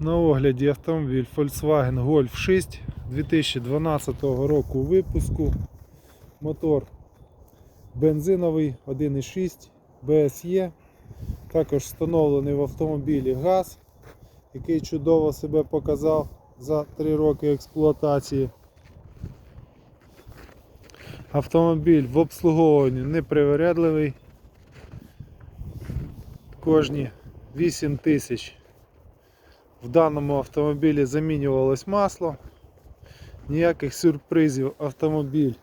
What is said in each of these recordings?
На огляді автомобіль Volkswagen Golf 6 2012 року випуску. Мотор бензиновий 1,6 BSE. Також встановлений в автомобілі газ, який чудово себе показав за 3 роки експлуатації. Автомобіль в обслуговуванні непривередливий. Кожні 8 тисяч в даному автомобілі замінювалось масло, ніяких сюрпризів автомобіль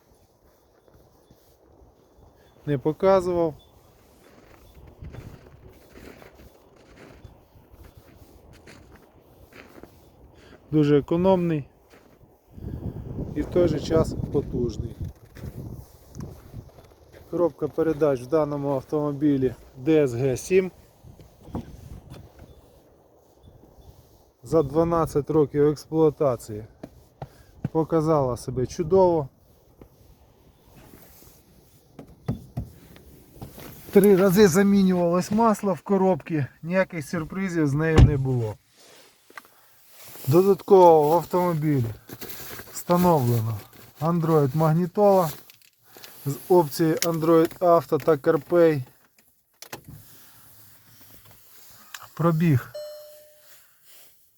не показував. Дуже економний і в той же час потужний. Коробка передач в даному автомобілі DSG-7. За 12 років експлуатації показала себе чудово. Три рази замінювалось масло в коробці, ніяких сюрпризів з нею не було. Додатково в автомобілі встановлено Android магнітола з опцією Android Auto та CarPlay. Пробіг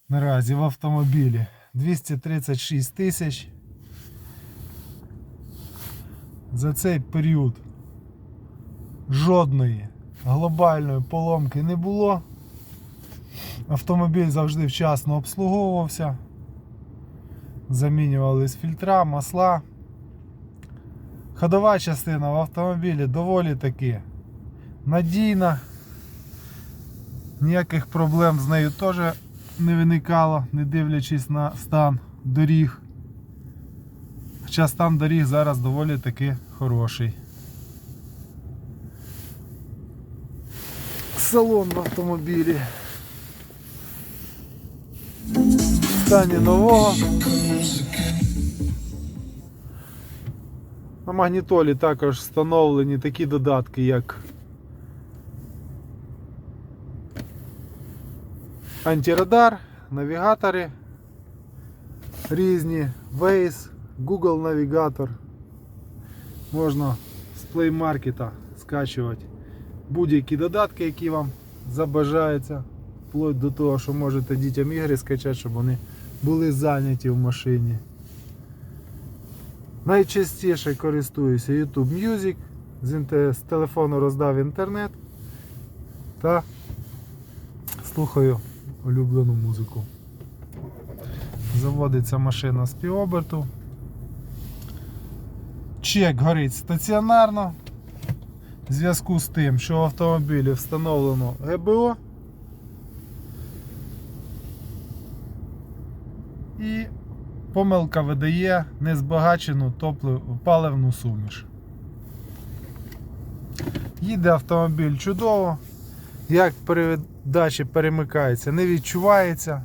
наразі в автомобілі 236 тисяч. За цей період жодної глобальної поломки не було. Автомобіль завжди вчасно обслуговувався. Замінювались фільтра, масла. Ходова частина в автомобілі доволі таки надійна. Ніяких проблем з нею теж не виникало, не дивлячись на стан доріг. Хоча стан доріг зараз доволі таки хороший. Салон в автомобілі. В стані нового. На магнітолі також встановлені такі додатки, як антирадар, навігатори різні, Waze, Google навігатор. Можна з Play Market скачувати будь-які додатки, які вам забажаються. Вплоть до того, що можете дітям ігри скачати, щоб вони були зайняті в машині. Найчастіше користуюся YouTube Music, з, телефону роздав інтернет та слухаю улюблену музику. Заводиться машина з півоберту. Чек горить стаціонарно. В зв'язку з тим, що в автомобілі встановлено ГБО. І помилка видає незбагачену топлив- паливну суміш. Їде автомобіль чудово, як передачі перемикається, не відчувається.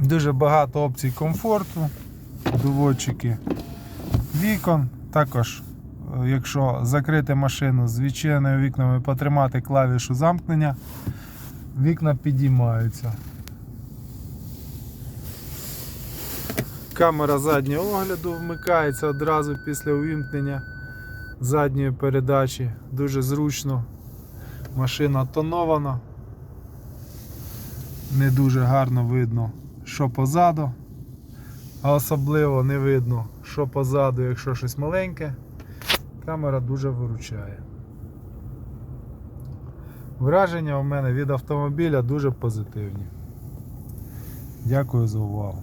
Дуже багато опцій комфорту, доводчики вікон. Також, е, якщо закрити машину з відчиненими вікнами, потримати клавішу замкнення, вікна підіймаються. Камера заднього огляду вмикається одразу після увімкнення задньої передачі. Дуже зручно. Машина тонована. Не дуже гарно видно, що позаду. А особливо не видно, що позаду, якщо щось маленьке. Камера дуже виручає. Враження у мене від автомобіля дуже позитивні. Дякую за увагу.